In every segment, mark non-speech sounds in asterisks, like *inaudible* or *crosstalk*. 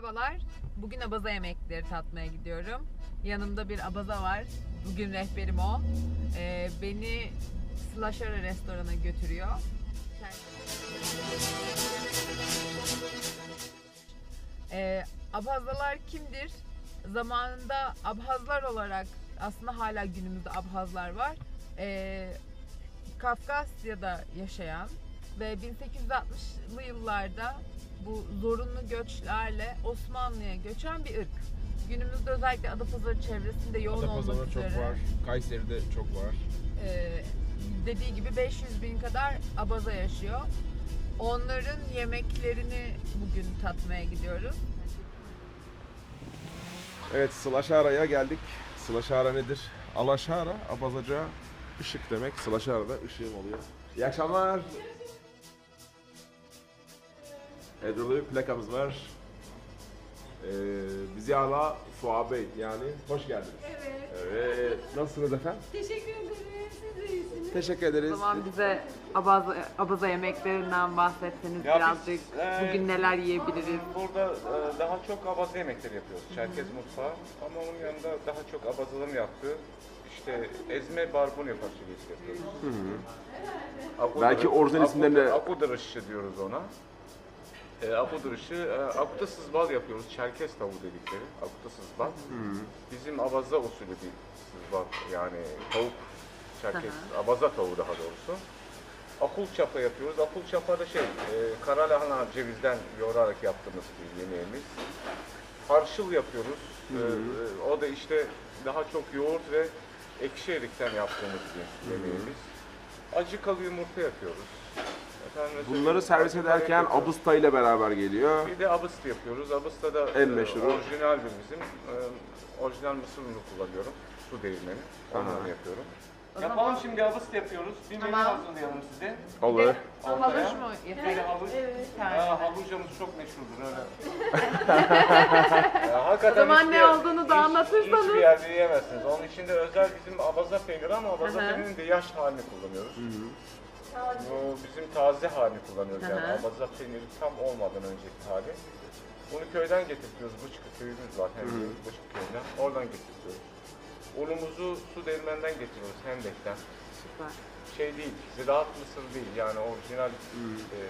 Merhabalar. Bugün abaza yemekleri tatmaya gidiyorum. Yanımda bir abaza var. Bugün rehberim o. Ee, beni Slasher restorana götürüyor. Ee, Abhazalar kimdir? Zamanında Abhazlar olarak aslında hala günümüzde Abhazlar var. Ee, Kafkasya'da yaşayan ve 1860'lı yıllarda bu zorunlu göçlerle Osmanlı'ya göçen bir ırk. Günümüzde özellikle Adapazarı çevresinde yoğun Adapazarı'da olmak çok üzere var. Kayseri'de çok var. e, dediği gibi 500 bin kadar abaza yaşıyor. Onların yemeklerini bugün tatmaya gidiyoruz. Evet Slaşara'ya geldik. Slaşara nedir? Alaşara, abazaca ışık demek. Slaşara'da ışığım oluyor. İyi akşamlar. Edrolu bir plakamız var. Ee, bizi ala Bey yani hoş geldiniz. Evet. Evet. Nasılsınız efendim? Teşekkür ederim. Siz de iyisiniz. Teşekkür O ederiz. zaman bize abaza, abaza yemeklerinden bahsetseniz Ya biz, birazcık e, bugün neler yiyebiliriz? Burada e, daha çok abaza yemekleri yapıyoruz. Çerkez mutfağı. Ama onun yanında daha çok abazaların yaptığı işte ezme barbunya fasulyesi yapıyoruz. Akudara- Belki orijinal isimlerini de- Akudara şişi diyoruz ona. E, akudara şişi, e, akutasız bal yapıyoruz. Çerkez tavuğu dedikleri. Akutasız bal. Bizim abaza usulü bir sızbal. Yani tavuk, çerkez, abaza tavuğu daha doğrusu. Akul çapa yapıyoruz. Akul çapa da şey, e, kara lahana cevizden yoğurarak yaptığımız bir yemeğimiz. Harşıl yapıyoruz. E, e, o da işte daha çok yoğurt ve ekşi erikten yaptığımız bir yemeğimiz. Acıkalı yumurta yapıyoruz. Efendim, Bunları servis ederken abısta ile beraber geliyor. Bir de abıst yapıyoruz. Abısta da En e, meşhuru. orijinal bir bizim. E, orijinal mısır unu kullanıyorum. Su değirmeni. Ondan yapıyorum. Yapalım şimdi abıst yapıyoruz. Bir menü Tamam. hazırlayalım size. Olur. Havuç mu Böyle havuç. Evet. Ha, havucamız çok meşhurdur öyle. *laughs* ya, hakikaten O zaman hiçbir ne yer- olduğunu da hiç- anlatırsanız. Hiçbir yerde yiyemezsiniz. Onun içinde özel bizim abaza peyniri ama abaza Hı hı. peynirinin de yaş halini kullanıyoruz. Bu bizim taze halini kullanıyoruz yani Hı hı. abaza peyniri tam olmadan önceki hali. Bunu köyden getirtiyoruz. Bıçkı köyümüz var hem de Bıçkı köyünden. Oradan getirtiyoruz. Unumuzu su değirmenden getiriyoruz Hendek'ten. Süper. Şey değil, ziraat mısır değil yani orijinal e,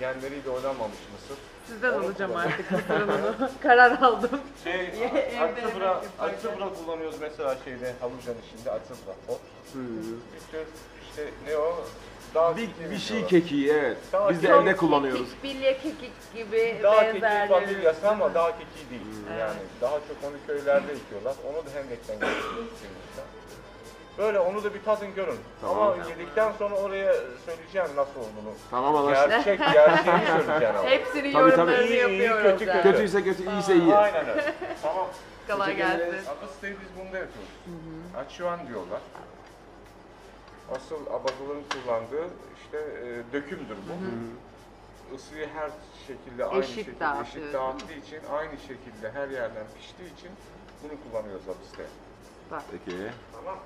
genleriyle oynanmamış mısır. Sizden alacağım artık mısırın onu. *laughs* Karar aldım. Şey, *laughs* Evde atsıbra, yemek yaparken. atsıbra kullanıyoruz mesela şeyde havucanın içinde atsıbra. Ot. Bir tür işte ne o? Dağ Bir, bir şey diyorlar. kekiği evet. Daha Biz de evde kullanıyoruz. Bilye kekik gibi Dağ keki benzerleri. familyası ama dağ keki değil. Yani daha çok onu köylerde ekiyorlar. Onu da Hendek'ten getiriyoruz. *laughs* Böyle onu da bir tadın görün. Tamam. Ama yedikten sonra oraya söyleyeceğim nasıl olduğunu. Tamam anlaştık. Gerçek, gerçeğini söyleyeceğim *laughs* ama. Hepsini Tabii, yorumlarını tabii. İyi, iyi, yapıyoruz. kötü, yani. kötü. Kötüyse kötü, iyiyse iyi. Aynen öyle. tamam. *laughs* Kolay gelsin. Akıstayı biz bunda yapıyoruz. Açıvan diyorlar. Asıl abazaların kullandığı işte e, dökümdür bu. Isıyı her şekilde aynı Eşit şekilde dağıtıyor. eşit dağıttığı için aynı şekilde her yerden piştiği için bunu kullanıyoruz hapiste. Peki. Tamam.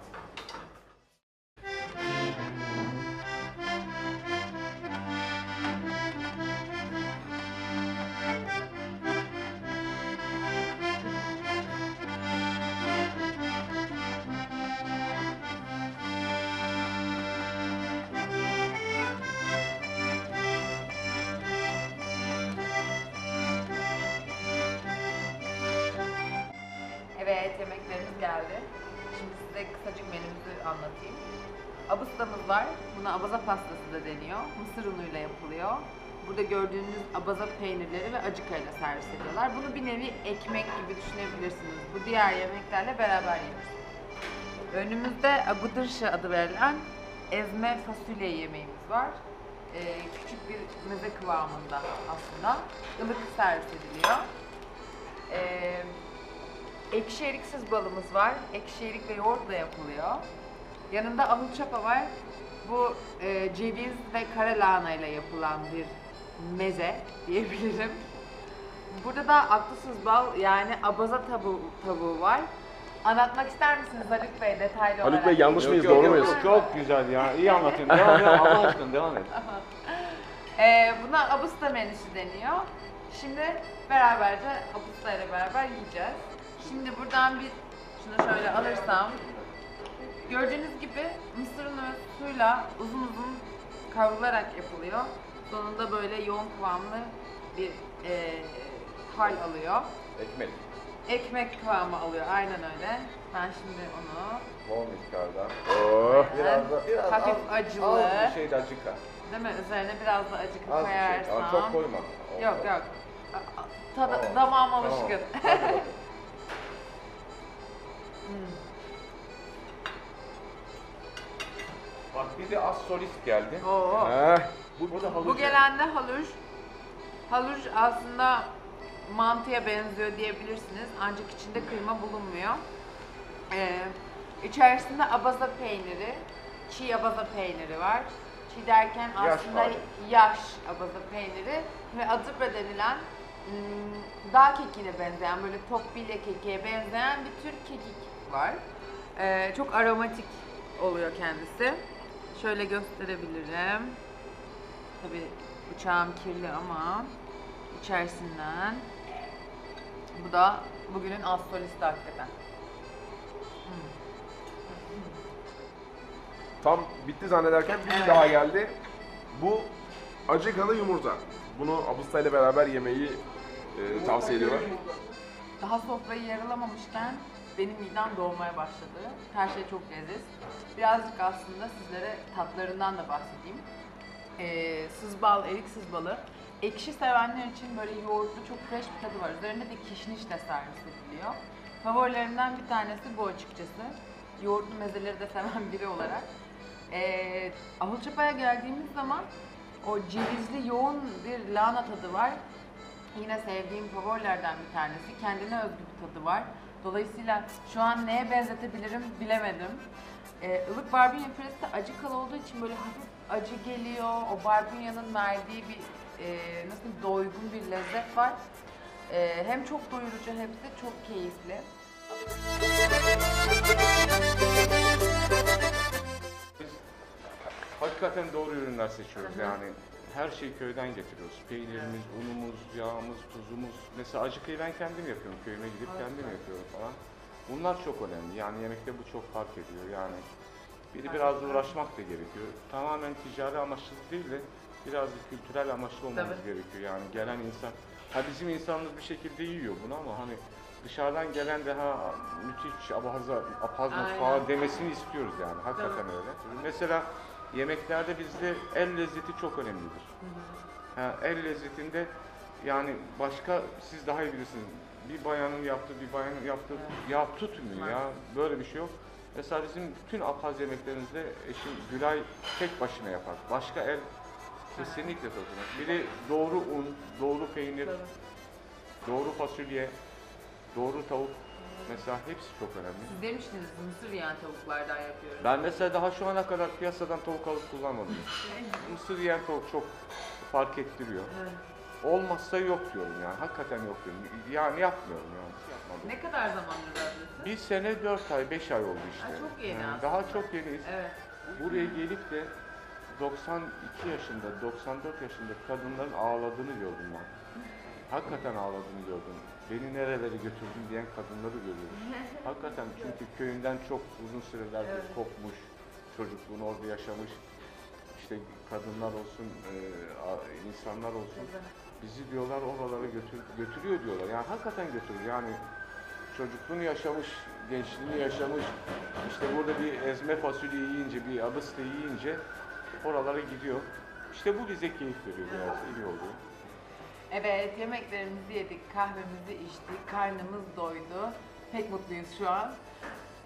Evet geldi. Şimdi size kısacık menümüzü anlatayım. Abıstamız var. Buna abaza pastası da deniyor. Mısır unuyla yapılıyor. Burada gördüğünüz abaza peynirleri ve acıkayla servis ediyorlar. Bunu bir nevi ekmek gibi düşünebilirsiniz. Bu diğer yemeklerle beraber yiyoruz. Önümüzde agudırşı adı verilen ezme fasulye yemeğimiz var. Ee, küçük bir meze kıvamında aslında. Ilık servis ediliyor. Ee, ekşi eriksiz balımız var. Ekşi erik ve yoğurtla yapılıyor. Yanında ahıl çapa var. Bu e, ceviz ve kara lahana ile yapılan bir meze diyebilirim. Burada da aklısız bal yani abaza tavuğu, tavuğu var. Anlatmak ister misiniz Haluk Bey detaylı Haluk olarak? Bey yanlış mıyız, yok, doğru yok, muyuz? yok. Çok güzel ya. İyi *laughs* anlatıyorsun. Devam et. Allah aşkına devam et. Ee, buna abusta menüsü deniyor. Şimdi beraberce Abusta ile beraber yiyeceğiz. Şimdi buradan bir şunu şöyle alırsam gördüğünüz gibi mısır unu suyla uzun uzun kavrularak yapılıyor. Sonunda böyle yoğun kıvamlı bir e, hal alıyor. Ekmek. Ekmek kıvamı alıyor aynen öyle. Ben şimdi onu Bol miktarda. Oh. Biraz da biraz Hafif az, acılı. Az bir şey de acıka. değil mi üzerine biraz da acık Az bir koyarsam. şey. Ama çok koyma. Yok yok. Tadı, Tamam. damağım Tamam. alışkın. Hadi bakalım. Bak bir de az solist geldi. Oo. Heh. Bu, bu da. Bu gelen de haluş. Haluş aslında mantıya benziyor diyebilirsiniz. Ancak içinde kıyma bulunmuyor. Ee, içerisinde abaza peyniri, çiğ abaza peyniri var. Çiğ derken Yaş aslında hali. yaş abaza peyniri ve adıbra denilen ım, dağ kekiğine benzeyen, böyle tokbilye kekiğe benzeyen bir tür kekik var. Ee, çok aromatik oluyor kendisi. Şöyle gösterebilirim. Tabi bıçağım kirli ama içerisinden bu da bugünün az solisti hakikaten. Tam bitti zannederken bir daha geldi. Bu acıkalı yumurta. Bunu Abusta ile beraber yemeyi e, tavsiye ediyorlar. Daha sofrayı yarılamamışken benim midem doğmaya başladı. Her şey çok leziz. Birazcık aslında sizlere tatlarından da bahsedeyim. Ee, sız bal, erik sız balı. Ekşi sevenler için böyle yoğurtlu çok fresh bir tadı var. Üzerinde de kişnişle servis ediliyor. Favorilerimden bir tanesi bu açıkçası. Yoğurtlu mezeleri de *laughs* seven biri olarak. Ee, Ahılçapa'ya geldiğimiz zaman o cevizli yoğun bir lahana tadı var. Yine sevdiğim favorilerden bir tanesi. Kendine özgü bir tadı var. Dolayısıyla şu an neye benzetebilirim bilemedim. Ee, ılık barbunya püresi de acı kal olduğu için böyle hafif acı geliyor. O barbunyanın verdiği bir e, nasıl doygun bir lezzet var. Ee, hem çok doyurucu hem de çok keyifli. Biz hakikaten doğru ürünler seçiyoruz yani. Her şeyi köyden getiriyoruz. Peynirimiz, unumuz, yağımız, tuzumuz. Mesela acıkıyı ben kendim yapıyorum. Köyüme gidip kendim yapıyorum falan. Bunlar çok önemli. Yani yemekte bu çok fark ediyor. Yani biri biraz uğraşmak da gerekiyor. Tamamen ticari amaçlı değil de biraz da kültürel amaçlı olmamız Tabii. gerekiyor. Yani gelen insan, ha bizim insanımız bir şekilde yiyor bunu ama hani dışarıdan gelen daha müthiş abaza, apaz Aynen. mutfağı demesini istiyoruz yani. Hakikaten öyle. Mesela yemeklerde bizde el lezzeti çok önemlidir. Ha, el lezzetinde yani başka siz daha iyi bilirsiniz. Bir bayanın yaptığı, bir bayanın yaptığı ya tutmuyor ya. Böyle bir şey yok. Mesela bizim bütün apaz yemeklerimizde eşim Gülay tek başına yapar. Başka el kesinlikle tutmaz. Bir de doğru un, doğru peynir, doğru fasulye, doğru tavuk. Mesela hepsi çok önemli. Siz demiştiniz mısır yiyen tavuklardan yapıyorum. Ben mesela daha şu ana kadar piyasadan tavuk alıp kullanmadım. *laughs* Mısır yiyen tavuk çok fark ettiriyor. Evet. Olmazsa yok diyorum yani. Hakikaten yok diyorum. Yani yapmıyorum yani. Yapmadım. Ne kadar zamandır radyosu? Bir sene, dört ay, beş ay oldu işte. Ha, çok yeni Yani aslında. Daha çok yeniyiz. Evet. Buraya gelip de 92 yaşında, 94 yaşında kadınların ağladığını gördüm ben. Hakikaten ağladığını gördüm. Beni nerelere götürdün diyen kadınları görüyorum. *laughs* Hakikaten çünkü köyünden çok uzun sürelerdir Evet. kopmuş, çocukluğunu orada yaşamış. İşte kadınlar olsun, e, insanlar olsun. Bizi diyorlar oralara götür, götürüyor diyorlar. Yani hakikaten götürüyor. Yani çocukluğunu yaşamış, gençliğini yaşamış. İşte burada bir ezme fasulye yiyince, bir abısta yiyince oralara gidiyor. İşte bu bize keyif veriyor biraz. iyi oluyor. Evet, yemeklerimizi yedik, kahvemizi içtik, karnımız doydu. Pek mutluyuz şu an.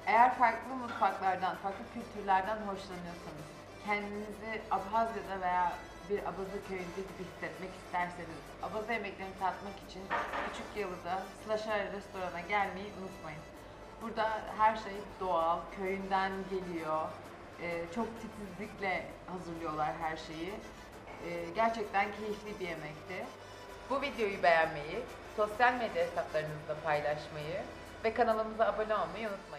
Eğer farklı mutfaklardan, farklı kültürlerden hoşlanıyorsanız, kendinizi Abhazya'da veya bir Abaza köyünde gibi hissetmek isterseniz, Abaza yemeklerini tatmak için Küçük Yalı'da Slaşar restorana gelmeyi unutmayın. Burada her şey doğal, köyünden geliyor. Ee, çok titizlikle hazırlıyorlar her şeyi. Ee, gerçekten keyifli bir yemekti. Bu videoyu beğenmeyi, sosyal medya hesaplarınızda paylaşmayı ve kanalımıza abone olmayı unutmayın.